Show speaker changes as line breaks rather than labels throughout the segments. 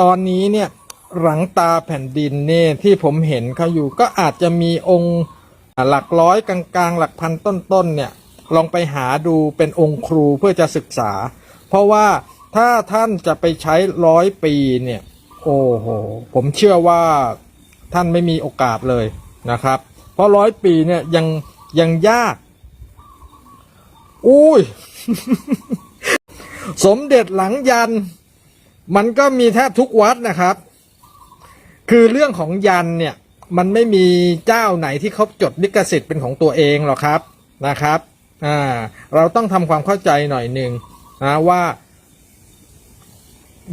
ตอนนี้เนี่ยหลังตาแผ่นดินเนี่ยที่ผมเห็นเขาอยู่ก็อาจจะมีองค์หลักร้อยกลางๆ หลักพันต้นๆเนี่ยลองไปหาดูเป็นองค์ครูเพื่อจะศึกษา เพราะว่าถ้าท่านจะไปใช้ร้อยปีเนี่ยโอ้โหผมเชื่อว่าท่านไม่มีโอกาสเลยนะครับ เพราะร้อยปีเนี่ยยังยังยากอุ้ย สมเด็จหลังยัน มันก็มีแทบทุกวัดนะครับ คือเรื่องของยันเนี่ย มันไม่มีเจ้าไหนที่เขาจดลิขสิทธิ์เป็นของตัวเองหรอกครับนะครับอ่าเราต้องทำความเข้าใจหน่อยหนึ่งนะว่า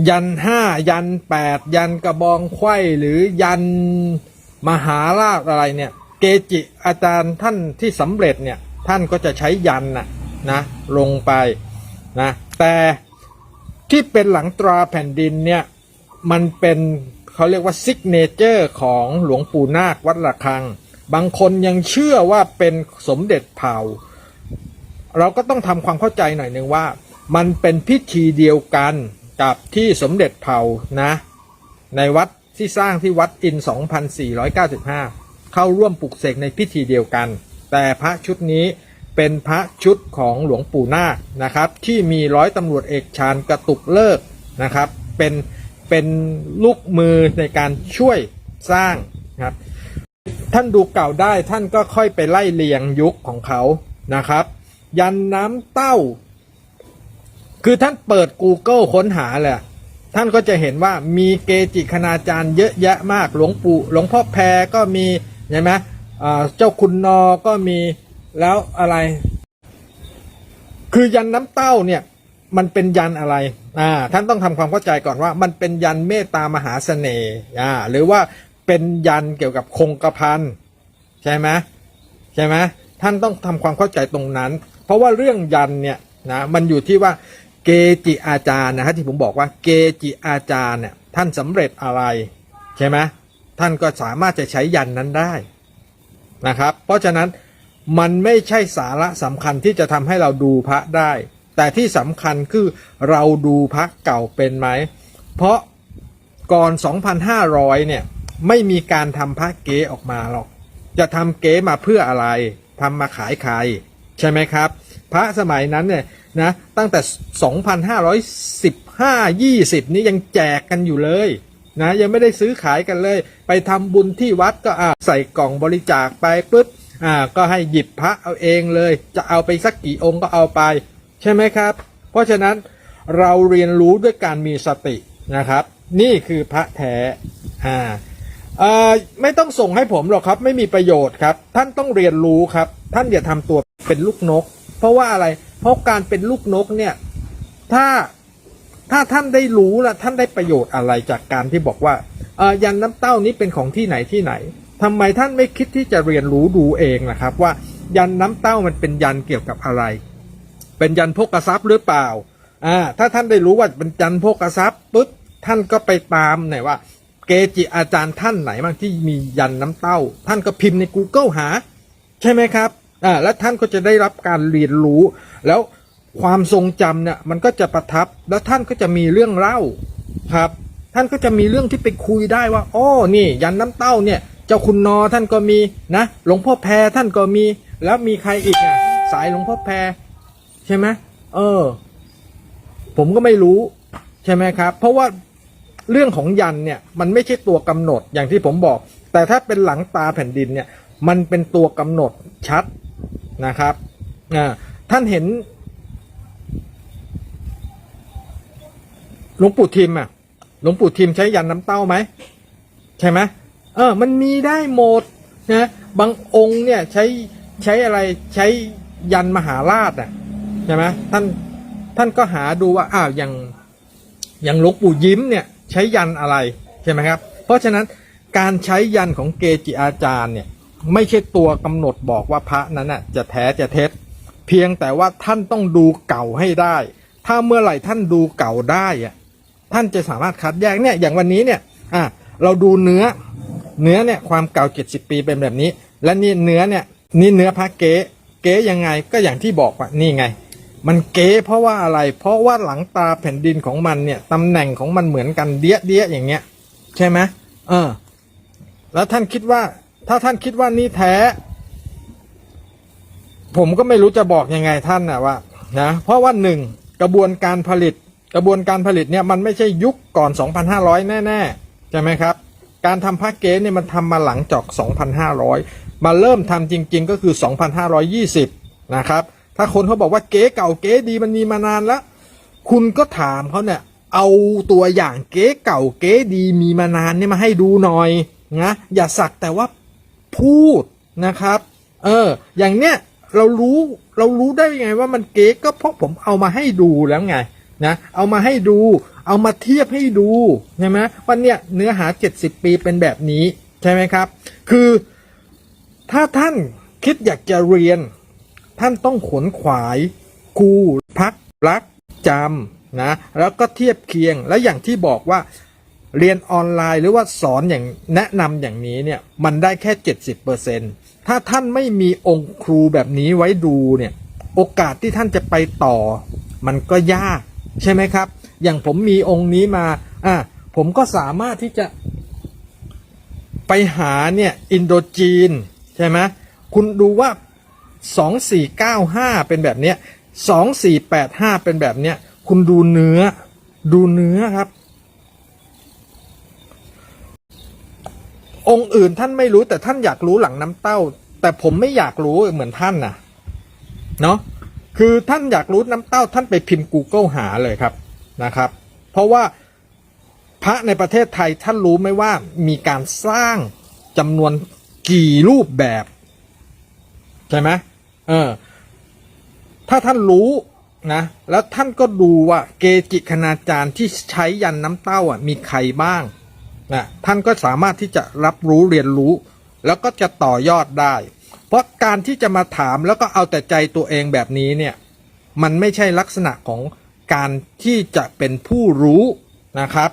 ยันห้ายันแปดยันกระบองไขว้หรือยันมหาราชอะไรเนี่ย เกจิอาจารย์ท่านที่สำเร็จเนี่ย ท่านก็จะใช้ยันนะนะลงไปนะแต่ ที่เป็นหลังตราแผ่นดินเนี่ย มันเป็นเขาเรียกว่าซิกเนเจอร์ของหลวงปู่นาควัดระฆัง บางคนยังเชื่อว่าเป็นสมเด็จเผ่าเราก็ต้องทำความเข้าใจหน่อยหนึ่งว่า มันเป็นพิธีเดียวกันกับที่สมเด็จเผ่านะ ในวัดที่สร้างที่วัดอิน 2495 เข้าร่วมปลุกเสกในพิธีเดียวกัน แต่พระชุดนี้ เป็นพระชุดของหลวงปู่นาคนะครับ ที่มีร้อยตำรวจเอกชาญกระตุกเลิกนะครับ เป็นเป็นลูกมือในการช่วยสร้างครับ ท่านดูเก่าได้ท่านก็ค่อยไปไล่เลียงยุคของเขานะครับ ยันน้ำเต้า คือท่านเปิด Google ค้นหาแหละท่านก็จะเห็นว่ามีเกจิคณาจารย์เยอะแยะมากหลวงปู่หลวงพ่อแพรก็มีใช่ไหมเจ้าคุณนอก็มี แล้วอะไร คือยันน้ำเต้าเนี่ย มันเป็นยันอะไร อ่า ท่านต้องทำความเข้าใจก่อนว่า มันเป็นยันเมตตามหาเสน่ห์อ่าหรือว่าเป็นยันเกี่ยวกับคงกระพันใช่ไหมใช่ไหมท่านต้องทำความเข้าใจตรงนั้น เพราะว่าเรื่องยันเนี่ยนะมันอยู่ที่ว่าเกจิอาจารย์นะฮะที่ผมบอกว่าเกจิอาจารย์เนี่ยท่านสำเร็จอะไรใช่ไหมท่านก็สามารถจะใช้ยันนั้นได้นะครับ เพราะฉะนั้น มันไม่ใช่สาระสำคัญที่จะทำให้เราดูพระได้ แต่ที่สำคัญคือเราดูพระเก่าเป็นไหม เพราะก่อน 2,500 เนี่ย ไม่มีการทำพระเก๊ออกมาหรอก จะทำเก๊มาเพื่ออะไรทำมาขายใคร ใช่ไหมครับ พระสมัยนั้นเนี่ยนะ ตั้งแต่ 2,515 20 นี้ยังแจกกันอยู่เลยนะยังไม่ได้ซื้อขายกันเลย ไปทำบุญที่วัดก็อะใส่กล่องบริจาคไปปุ๊บ อ่าก็ให้หยิบพระเอาเองเลย จะเอาไปสักกี่องค์ก็เอาไป ใช่ไหมครับ เพราะฉะนั้นเราเรียนรู้ด้วยการมีสตินะครับ นี่คือพระแท้อ่าไม่ต้องส่งให้ผมหรอกครับ ไม่มีประโยชน์ครับ ท่านต้องเรียนรู้ครับ ท่านอย่าทำตัวเป็นลูกนก เพราะว่าอะไร เพราะการเป็นลูกนกเนี่ยถ้าถ้าท่านได้รู้ละท่านได้ประโยชน์อะไรจากการที่บอกว่าเอ่อยันน้ำเต้านี้เป็นของที่ไหนที่ไหน ทำไมท่านไม่คิดที่จะเรียนรู้ดูเองล่ะครับ ว่ายันน้ำเต้ามันเป็นยันเกี่ยวกับอะไร เป็นยันโภกทรัพย์หรือเปล่าอ่าถ้าท่านได้รู้ว่าเป็นยันโภกทรัพย์ปุ๊บท่านก็ไปตามหน่อยว่า เกจิอาจารย์ท่านไหนบ้างที่มียันน้ำเต้า ท่านก็พิมพ์ใน Google หา ใช่ไหมครับอ่าแล้วท่านก็จะได้รับการเรียนรู้ แล้วความทรงจำเนี่ยมันก็จะประทับแล้วท่านก็จะมีเรื่องเล่าครับ ท่านก็จะมีเรื่องที่ไปคุยได้ว่าอ๋อนี่ ยันน้ำเต้าเนี่ย จ้าคุณนอท่านก็มีนะหลวงพ่อแพรท่านก็มี แล้วมีใครอีกอะสายหลวงพ่อแพรใช่ไหมเออ ผมก็ไม่รู้ ใช่ไหมครับ เพราะว่าเรื่องของยันเนี่ย มันไม่ใช่ตัวกำหนดอย่างที่ผมบอก แต่ถ้าเป็นหลังตาแผ่นดินเนี่ย มันเป็นตัวกำหนดชัดนะครับอ่าท่านเห็นหลวงปู่ทิมอะหลวงปู่ทิมใช้ยันน้ำเต้าไหมใช่ไหม เออ มันมีได้หมดนะบางองค์เนี่ยใช้ใช้อะไรใช้ยันมหาราชอะใช่ไหมท่านท่านก็หาดูว่าอ้าวอย่างอย่างหลวงปู่ยิ้มเนี่ยใช้ยันอะไรใช่ไหมครับ เพราะฉะนั้นการใช้ยันของเกจิอาจารย์เนี่ยไม่ใช่ตัวกำหนดบอกว่าพระนั้นน่ะจะแท้จะเท็จ เพียงแต่ว่าท่านต้องดูเก่าให้ได้ ถ้าเมื่อไหร่ท่านดูเก่าได้อะท่านจะสามารถคัดแยกเนี่ยอย่างวันนี้เนี่ยอะเราดูเนื้อ เนื้อเนี่ยความเก่า70ปีเป็นแบบนี้ และนี่เนื้อเนี่ยนี่เนื้อพระเก๊เก๊ยังไงก็อย่างที่บอกว่านี่ไง มันเก๊เพราะว่าอะไร เพราะว่าหลังตาแผ่นดินของมันเนี่ยตำแหน่งของมันเหมือนกันเดี้ยเดี้ยอย่างเงี้ย ใช่ไหมเออ แล้วท่านคิดว่า ถ้าท่านคิดว่านี่แท้ ผมก็ไม่รู้จะบอกยังไงท่านนะว่านะเพราะว่าหนึ่งกระบวนการผลิต กระบวนการผลิตเนี่ยมันไม่ใช่ยุคก่อน 2,500 แน่ ๆ ใช่ไหมครับ การทำผ้าเก๊เนี่ยมันทำมาหลังจาก 2,500 มาเริ่มทำจริง ๆ ก็คือ 2,520 นะครับ ถ้าคนเขาบอกว่าเก๊เก่าเก๊ดีมันมีมานานแล้ว คุณก็ถามเขาเนี่ยเอาตัวอย่างเก๊เก่าเก๊ดีมีมานานเนี่ยมาให้ดูหน่อยนะอย่าสักแต่ว่าพูดนะครับ เออ อย่างเนี้ยเรารู้เรารู้ได้ยังไงว่ามันเก๊ก็เพราะผมเอามาให้ดูแล้วไง นะเอามาให้ดู เอามาเทียบให้ดูใช่ไหมว่าเนี่ยเนื้อหา 70 ปีเป็นแบบนี้ใช่ไหมครับ คือถ้าท่านคิดอยากจะเรียน ท่านต้องขนขวายคูพักรักจำนะแล้วก็เทียบเคียงและอย่างที่บอกว่าเรียนออนไลน์หรือว่าสอนอย่างแนะนำอย่างนี้เนี่ยมันได้แค่ 70%ถ้าท่านไม่มีองค์ครูแบบนี้ไว้ดูเนี่ยโอกาสที่ท่านจะไปต่อ มันก็ยาก ใช่ไหมครับ อย่างผมมีองค์นี้มาอะผมก็สามารถที่จะไปหาเนี่ยอินโดจีนใช่ไหมคุณดูว่า 2495 เป็นแบบเนี้ย2485 เป็นแบบเนี้ยคุณดูเนื้อดูเนื้อครับ องค์อื่นท่านไม่รู้แต่ท่านอยากรู้หลังน้ำเต้า แต่ผมไม่อยากรู้เหมือนท่านนะเนาะ คือท่านอยากรู้น้ำเต้าท่านไปพิมพ์ Google หาเลยครับนะครับ เพราะว่าพระในประเทศไทยท่านรู้ไหมว่ามีการสร้างจำนวนกี่รูปแบบใช่ไหมเออถ้าท่านรู้นะแล้วท่านก็ดูว่าเกจิคณาจารย์ที่ใช้ยันน้ำเต้าอะมีใครบ้างนะท่านก็สามารถที่จะรับรู้เรียนรู้ แล้วก็จะต่อยอดได้ เพราะการที่จะมาถามแล้วก็เอาแต่ใจตัวเองแบบนี้เนี่ยมันไม่ใช่ลักษณะของการที่จะเป็นผู้รู้นะครับ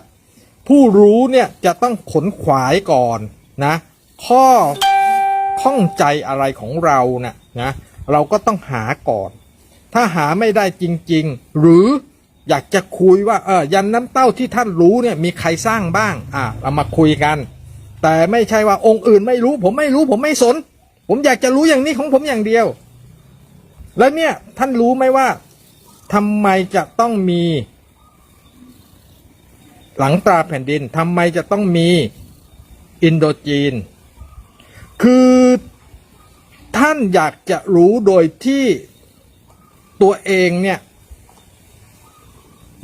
ผู้รู้เนี่ยจะต้องขนขวายก่อนนะข้อข้องใจอะไรของเรานะนะเราก็ต้องหาก่อน ถ้าหาไม่ได้จริง ๆ หรืออยากจะคุยว่าเออยันน้ำเต้าที่ท่านรู้เนี่ยมีใครสร้างบ้างอะเรามาคุยกัน แต่ไม่ใช่ว่าองค์อื่นไม่รู้ ผมไม่รู้ผมไม่สน ผมอยากจะรู้อย่างนี้ของผมอย่างเดียว แล้วเนี่ยท่านรู้ไหมว่าทำไมจะต้องมี หลังตาแผ่นดินทำไมจะต้องมีอินโดจีน คือท่านอยากจะรู้โดยที่ตัวเองเนี่ย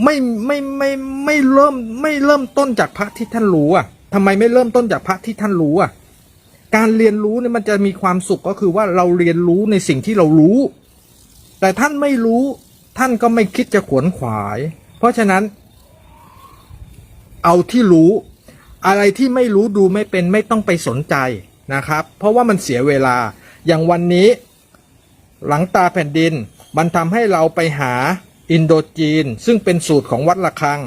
ไม่ไม่ไม่ไม่เริ่มไม่เริ่มต้นจากพระที่ท่านรู้อะทำไมไม่เริ่มต้นจากพระที่ท่านรู้อะ การเรียนรู้เนี่ยมันจะมีความสุขก็คือว่าเราเรียนรู้ในสิ่งที่เรารู้ แต่ท่านไม่รู้ท่านก็ไม่คิดจะขวนขวาย เพราะฉะนั้น เอาที่รู้ อะไรที่ไม่รู้ดูไม่เป็นไม่ต้องไปสนใจนะครับ เพราะว่ามันเสียเวลาอย่างวันนี้ หลังตาแผ่นดิน มันทำให้เราไปหาอินโดจีน ซึ่งเป็นสูตรของวัดระฆัง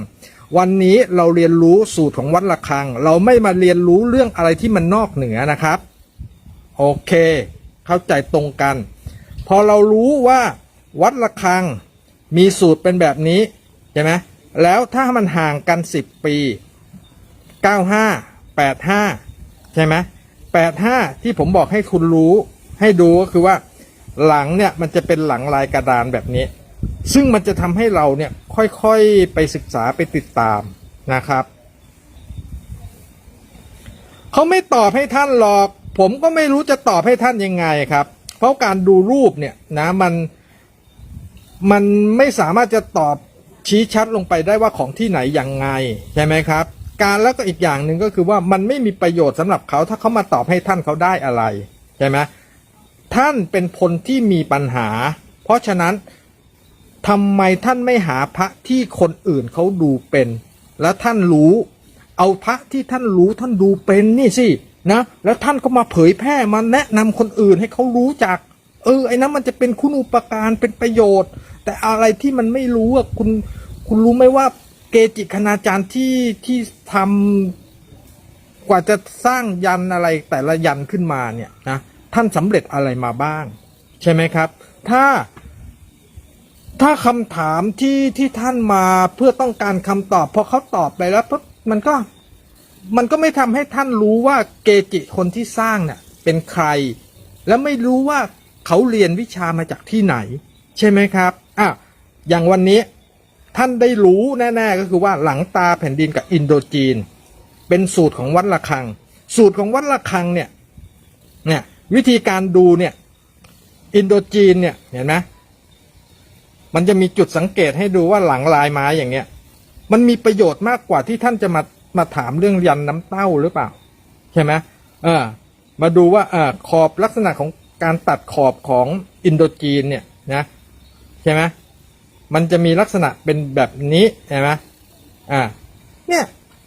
วันนี้เราเรียนรู้สูตรของวัดระฆัง เราไม่มาเรียนรู้เรื่องอะไรที่มันนอกเหนือนะครับ โอเค เข้าใจตรงกัน พอเรารู้ว่าวัดระฆังมีสูตรเป็นแบบนี้ใช่ไหมแล้วถ้ามันห่างกัน 10 ปี 95 85 ใช่ไหม85 ที่ผมบอกให้คุณรู้ให้ดูก็คือว่าหลังเนี่ยมันจะเป็นหลังลายกระดานแบบนี้ ซึ่งมันจะทำให้เราเนี่ยค่อยๆไปศึกษาไปติดตามนะครับเขาไม่ตอบให้ท่านหรอก ผมก็ไม่รู้จะตอบให้ท่านยังไงครับ เพราะการดูรูปเนี่ยนะมันมันไม่สามารถจะตอบชี้ชัดลงไปได้ว่าของที่ไหนยังไงใช่ไหมครับ การแล้วก็อีกอย่างหนึ่งก็คือว่ามันไม่มีประโยชน์สำหรับเขาถ้าเขามาตอบให้ท่านเขาได้อะไรใช่ไหมท่านเป็นคนที่มีปัญหา เพราะฉะนั้น ทำไมท่านไม่หาพระที่คนอื่นเขาดูเป็น แล้วท่านรู้ เอาพระที่ท่านรู้ท่านดูเป็นนี่สินะแล้วท่านก็มาเผยแพร่มาแนะนำคนอื่นให้เขารู้จัก เออไอ้นั้นมันจะเป็นคุณอุปการเป็นประโยชน์ แต่อะไรที่มันไม่รู้อะคุณคุณรู้ไหมว่าเกจิคณาจารย์ที่ที่ทำกว่าจะสร้างยันอะไรแต่ละยันขึ้นมาเนี่ยนะท่านสำเร็จอะไรมาบ้าง ใช่ไหมครับ ถ้า ถ้าคำถามที่ที่ท่านมาเพื่อต้องการคำตอบพอเขาตอบไปแล้วปุ๊บมันก็มันก็ไม่ทำให้ท่านรู้ว่าเกจิคนที่สร้างเนี่ยเป็นใคร และไม่รู้ว่าเขาเรียนวิชามาจากที่ไหน ใช่ไหมครับอะอย่างวันนี้ท่านได้รู้แน่ๆก็คือว่าหลังตาแผ่นดินกับอินโดจีน เป็นสูตรของวัดระฆัง สูตรของวัดระฆังเนี่ยเนี่ยวิธีการดูเนี่ยอินโดจีนเนี่ยเห็นไหม มันจะมีจุดสังเกตให้ดูว่าหลังลายไม้อย่างเงี้ย มันมีประโยชน์มากกว่าที่ท่านจะมามาถามเรื่องยันน้ำเต้าหรือเปล่า ใช่ไหมเออ มาดูว่าเออขอบลักษณะของการตัดขอบของอินโดจีนเนี่ยนะใช่ไหมมันจะมีลักษณะเป็นแบบนี้ใช่ไหมอ่า เนี่ย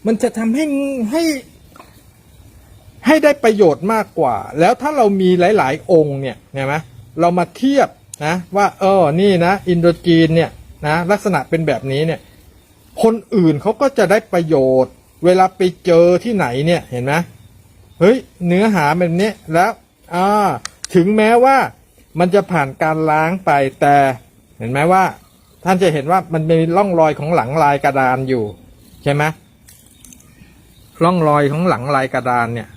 มันจะทำให้ให้ให้ได้ประโยชน์มากกว่า แล้วถ้าเรามีหลาย ๆ องค์เนี่ยเห็นไหมเรามาเทียบ นะว่าเออนี่นะ อินโดจีนเนี่ยนะลักษณะเป็นแบบนี้เนี่ย คนอื่นเขาก็จะได้ประโยชน์ เวลาไปเจอที่ไหนเนี่ยเห็นไหมเฮ้ยเนื้อหาแบบนี้แล้วอ่าถึงแม้ว่ามันจะผ่านการล้างไปแต่เห็นไหมว่า ท่านจะเห็นว่ามันมีร่องรอยของหลังลายกระดานอยู่ ใช่ไหมร่องรอยของหลังลายกระดานเนี่ย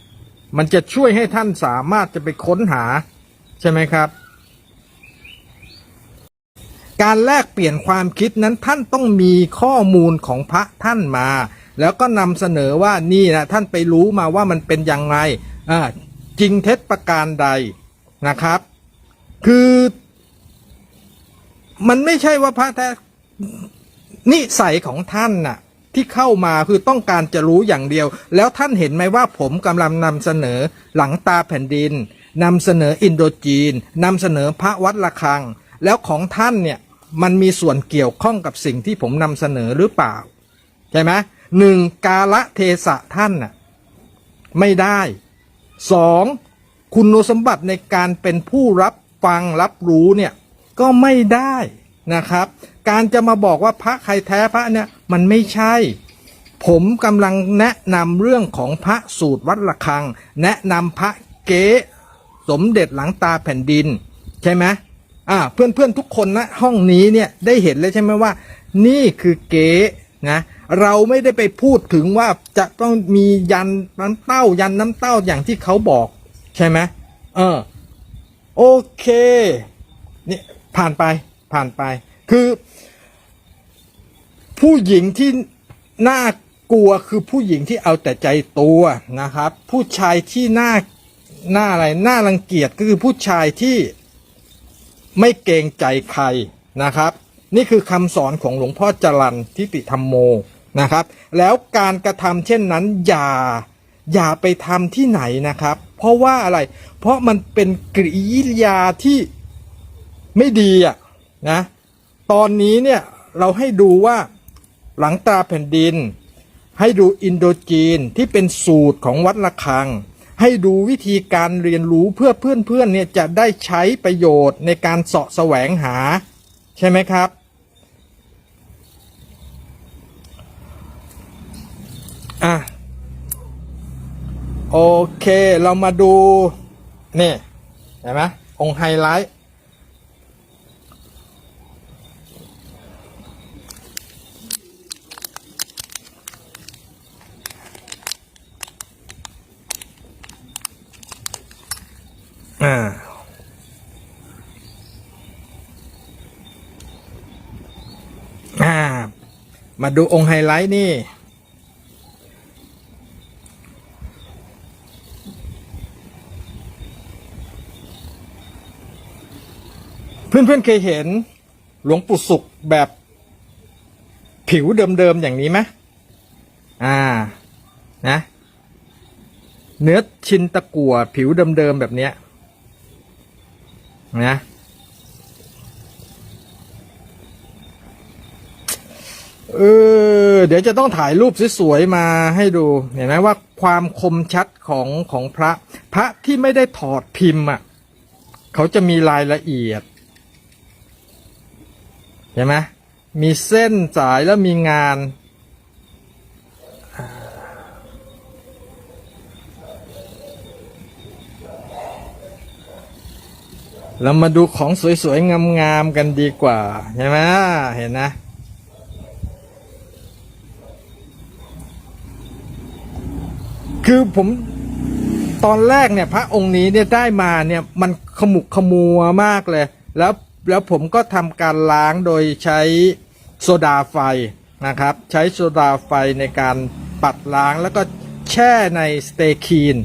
มันจะช่วยให้ท่านสามารถจะไปค้นหาใช่ไหมครับ การแลกเปลี่ยนความคิดนั้นท่านต้องมีข้อมูลของพระท่านมา แล้วก็นำเสนอว่านี่นะท่านไปรู้มาว่ามันเป็นอยังไงอ่าจริงเท็จประการใดนะครับ คือมันไม่ใช่ว่าพระแท้นิสัยของท่านน่ะ ที่เข้ามาคือต้องการจะรู้อย่างเดียว แล้วท่านเห็นไหมว่าผมกำลังนำเสนอหลังตาแผ่นดินนำเสนออินโดจีนนำเสนอพระวัดระฆัง แล้วของท่านเนี่ย มันมีส่วนเกี่ยวข้องกับสิ่งที่ผมนำเสนอหรือเปล่า ใช่ไหมหนึ่งกาละเทศะท่านน่ะไม่ได้สองคุณสมบัติในการเป็นผู้รับฟังรับรู้เนี่ยก็ไม่ได้นะครับ การจะมาบอกว่าพระใครแท้พระเนี่ยมันไม่ใช่ ผมกำลังแนะนำเรื่องของพระสูตรวัดระฆัง แนะนำพระเก๊สมเด็จหลังตาแผ่นดิน ใช่ไหม อ่าเพื่อนเพื่อนๆทุกคนนะห้องนี้เนี่ยได้เห็นเลยใช่ไหมว่า นี่คือเก๊นะเราไม่ได้ไปพูดถึงว่าจะต้องมียันน้ำเต้ายันน้ำเต้าอย่างที่เขาบอก ใช่ไหมเออโอเคนี่ผ่านไปผ่านไป คือ ผู้หญิงที่น่ากลัวคือผู้หญิงที่เอาแต่ใจตัวนะครับ ผู้ชายที่น่าหน้าอะไรน่ารังเกียจก็คือผู้ชายที่ ไม่เกรงใจใครนะครับ นี่คือคำสอนของหลวงพ่อจรันทิติธรรมโมนะครับ แล้วการกระทำเช่นนั้นอย่าอย่าไปทำที่ไหนนะครับ เพราะว่าอะไร เพราะมันเป็นกริยาที่ไม่ดีอะนะตอนนี้เนี่ยเราให้ดูว่าหลังตาแผ่นดิน ให้ดูอินโดจีนที่เป็นสูตรของวัดระฆัง ให้ดูวิธีการเรียนรู้เพื่อเพื่อนๆเนี่ยจะได้ใช้ประโยชน์ในการเสาะแสวงหา ใช่ไหมครับ อะ โอเคเรามาดู นี่เห็นไหมองไฮไลท์ อ่าอ่า มาดูองค์ไฮไลท์นี่ เพื่อนๆเคยเห็น หลวงปู่สุขแบบผิวเดิมๆอย่างนี้ไหมอ่า นะ เนื้อชินตะกั่วผิวเดิมๆแบบเนี้ย นะเออเดี๋ยวจะต้องถ่ายรูปสวยๆมาให้ดู เห็นไหมว่าความคมชัดของของพระ พระที่ไม่ได้ถอดพิมพ์อะ เขาจะมีรายละเอียด เห็นไหมมีเส้นสายแล้วมีงาน เรามาดูของสวยๆ งามๆ กันดีกว่า ใช่ไหมเห็นนะ คือผมตอนแรกเนี่ย พระองค์นี้เนี่ยได้มาเนี่ย มันขมุกขมัวมากเลย แล้วแล้วผมก็ทำการล้างโดยใช้โซดาไฟนะครับ ใช้โซดาไฟในการปัดล้างแล้วก็แช่ในสเตย์คีน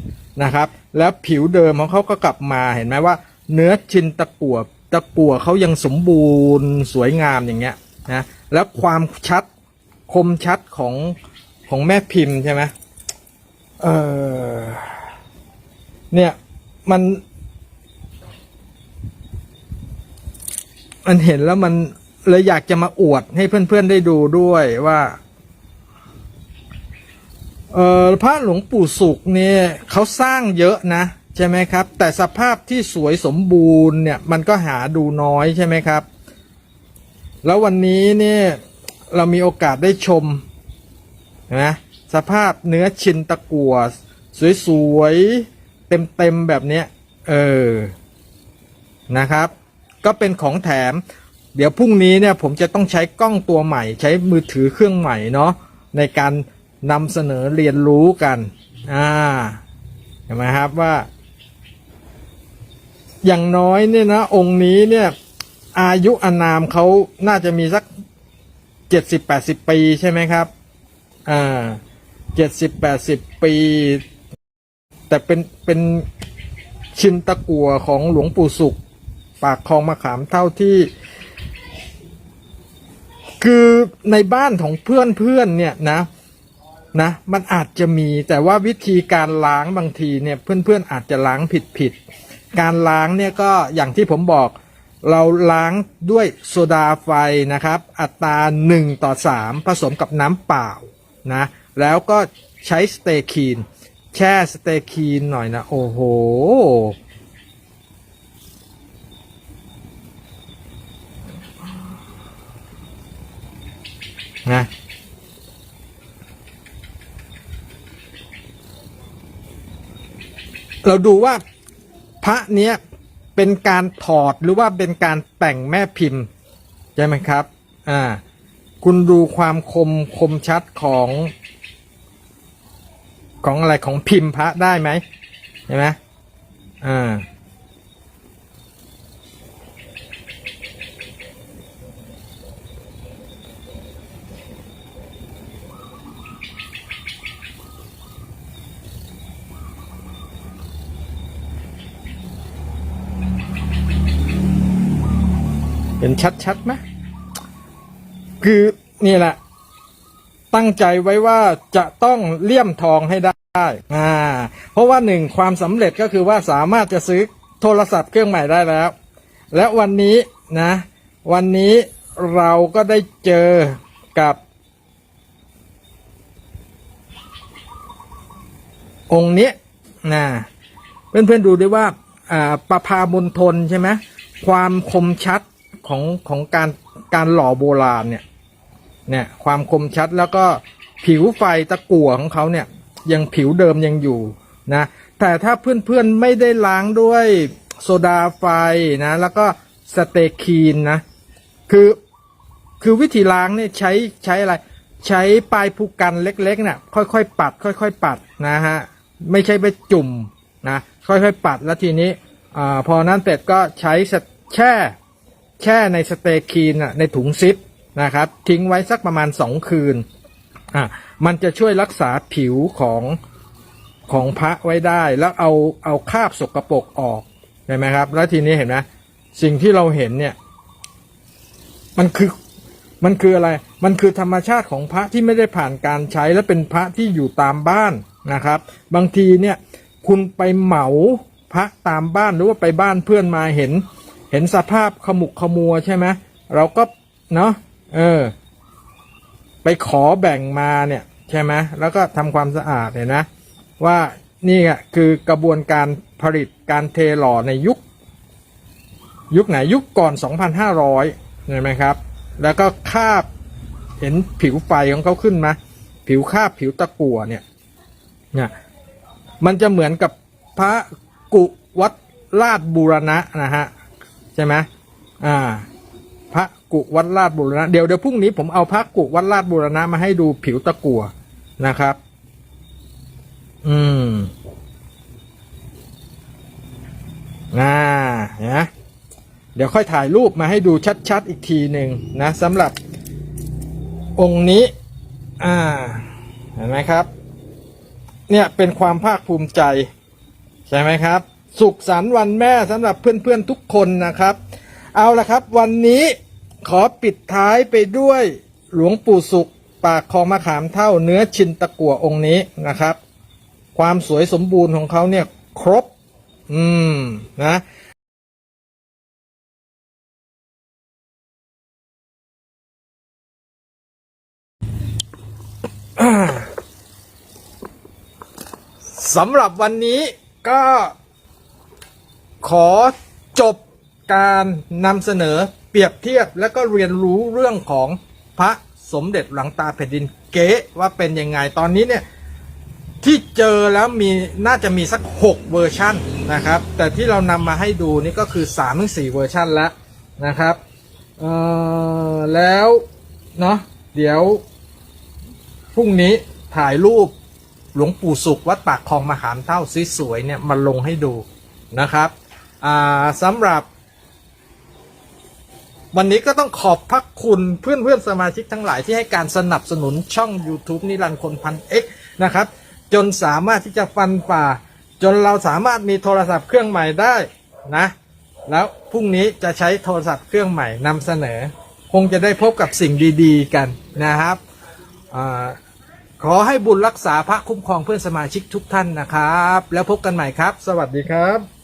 นะครับ แล้วผิวเดิมของเขาก็กลับมาเห็นไหมว่า เนื้อชิ้นตะกั่วตะกั่วเขายังสมบูรณ์สวยงามอย่างเงี้ยนะแล้วความชัดคมชัดของของแม่พิมพ์ใช่ไหมเออเนี่ยมันมันเห็นแล้วมันเลยอยากจะมาอวดให้เพื่อนๆได้ดูด้วยว่าเออพระหลวงปู่สุขเนี่ยเขาสร้างเยอะนะ ใช่ไหมครับ แต่สภาพที่สวยสมบูรณ์เนี่ยมันก็หาดูน้อยใช่ไหมครับ แล้ววันนี้เนี่ยเรามีโอกาสได้ชมนะสภาพเนื้อชินตะกัวสวยๆเต็มๆแบบเนี้ยเออนะครับ ก็เป็นของแถม เดี๋ยวพรุ่งนี้เนี่ยผมจะต้องใช้กล้องตัวใหม่ ใช้มือถือเครื่องใหม่เนาะในการนำเสนอเรียนรู้กัน อ่าเห็นไหมครับว่า อย่างน้อยเนี่ยนะองค์นี้เนี่ย อายุอานามเขาน่าจะมีสักเจ็ดสิบแปดสิบปีใช่ไหมครับ อ่าเจ็ดสิบแปดสิบปี แต่เป็นเป็นชินตะกัวของหลวงปู่สุข ปากคลองมะขามเท่าที่ คือในบ้านของเพื่อนเพื่อนเนี่ยนะนะมันอาจจะมีแต่ว่าวิธีการล้างบางทีเนี่ยเพื่อนเพื่อนๆอาจจะล้างผิดผิด การล้างเนี่ยก็อย่างที่ผมบอก เราล้างด้วยโซดาไฟนะครับ อัตรา 1 ต่อ 3 ผสมกับน้ำเปล่านะแล้วก็ใช้สเตคีน แช่สเตคีนหน่อยนะ โอ้โห นะเราดูว่า ระเนี้ยเป็นการถอดหรือว่าเป็นการแต่งแม่พิมพ์ใช่ไหมครับ อ่า คุณดูความคมคมชัดของ ของอะไรของพิมพ์พระได้ไหมใช่ไหมอ่า เห็นชัดๆไหมคือนี่แหละ ตั้งใจไว้ว่าจะต้องเลี่ยมทองให้ได้อ่าเพราะว่าหนึ่งความสำเร็จก็คือว่าสามารถจะซื้อโทรศัพท์เครื่องใหม่ได้แล้ว และวันนี้นะ วันนี้เราก็ได้เจอกับ องค์นี้นะเพื่อนๆดูด้วยว่าอ่าประพามณฑลใช่ไหมความคมชัด ของของการการหล่อโบราณเนี่ยเนี่ยความคมชัดแล้วก็ผิวไฟตะกั่วของเขาเนี่ยยังผิวเดิมยังอยู่นะแต่ถ้าเพื่อนๆไม่ได้ล้างด้วยโซดาไฟนะแล้วก็สเตคีนนะคือคือวิธีล้างเนี่ยใช้ใช้อะไร ใช้ปลายภูกันเล็กๆเนี่ยค่อยๆปัด ค่อยๆปัดนะฮะไม่ใช่ไปจุ่มนะค่อยๆปัดแล้วทีนี้อาพอนั้นเสร็จก็ใช้แช่ แช่ในสเตคีนในถุงซิปนะครับ ทิ้งไว้สักประมาณสองคืนอะมันจะช่วยรักษาผิวของของพระไว้ได้ แล้วเอาเอาคราบสกรปรกออกเห็นไหมครับ แล้วทีนี้เห็นไหมสิ่งที่เราเห็นเนี่ย มันคือมันคืออะไร มันคือธรรมชาติของพระที่ไม่ได้ผ่านการใช้และเป็นพระที่อยู่ตามบ้านนะครับ บางทีเนี่ย คุณไปเหมาพระตามบ้านหรือว่าไปบ้านเพื่อนมาเห็น เห็นสภาพขมุกขมัวใช่ไหมเราก็เนาะเออ ไปขอแบ่งมาเนี่ย ใช่ไหมแล้วก็ทำความสะอาดเนี่ยนะ ว่านี่คือกระบวนการผลิตการเทหล่อในยุค ยุคไหนยุคก่อน 2,500เห็นไหมครับ แล้วก็คาบเห็นผิวไฟของเขาขึ้นไหมผิวคาบผิวตะกั่วเนี่ยเนี่ยมันจะเหมือนกับพระกุวัดลาดบูรณะนะฮะ ช่ไหมอ่า พระกุวัดราชบุรณะ เดี๋ยวเดี๋ยวพรุ่งนี้ผมเอาพระกุวัดราชบุรณะมาให้ดูผิวตะกัวนะครับ อืมน่านไหมเดี๋ยวค่อยถ่ายรูปมาให้ดูชัดๆอีกทีหนึ่งนะสำหรับองค์นี้ อ่า เห็นไหมครับ เนี่ยเป็นความภาคภูมิใจ ใช่ไหมครับ สุขสันต์วันแม่สำหรับเพื่อนๆทุกคนนะครับ เอาละครับ วันนี้ขอปิดท้ายไปด้วยหลวงปู่สุข ปากคลองมะขามเท่าเนื้อชินตะกั่วองค์นี้นะครับ ความสวยสมบูรณ์ของเขาเนี่ยครบ อืมนะสำหรับวันนี้ก็ ขอจบการนำเสนอเปรียบเทียบแล้วก็เรียนรู้เรื่องของพระสมเด็จหลังตาแผ่นดินเก๊ว่าเป็นยังไงตอนนี้เนี่ยที่เจอแล้วมีน่าจะมีสัก 6 เวอร์ชันนะครับ แต่ที่เรานำมาให้ดูนี่ก็คือ3ถึง4เวอร์ชันแล้วนะครับเออแล้วเนาะเดี๋ยวพรุ่งนี้ถ่ายรูปหลวงปู่สุขวัดปากคลองมหามเท่าสวยๆเนี่ยมาลงให้ดูนะครับ อ่าสำหรับ วันนี้ก็ต้องขอบพระคุณเพื่อนเพื่อนๆสมาชิกทั้งหลายที่ให้การสนับสนุนช่อง YouTube นิรันดร์คนพันเอ็กนะครับ จนสามารถที่จะฟันฝ่า จนเราสามารถมีโทรศัพท์เครื่องใหม่ได้นะ แล้วพรุ่งนี้จะใช้โทรศัพท์เครื่องใหม่นำเสนอ คงจะได้พบกับสิ่งดีๆ กันนะครับอาขอให้บุญรักษาพระคุ้มครองเพื่อนสมาชิกทุกท่านนะครับ แล้วพบกันใหม่ครับ สวัสดีครับ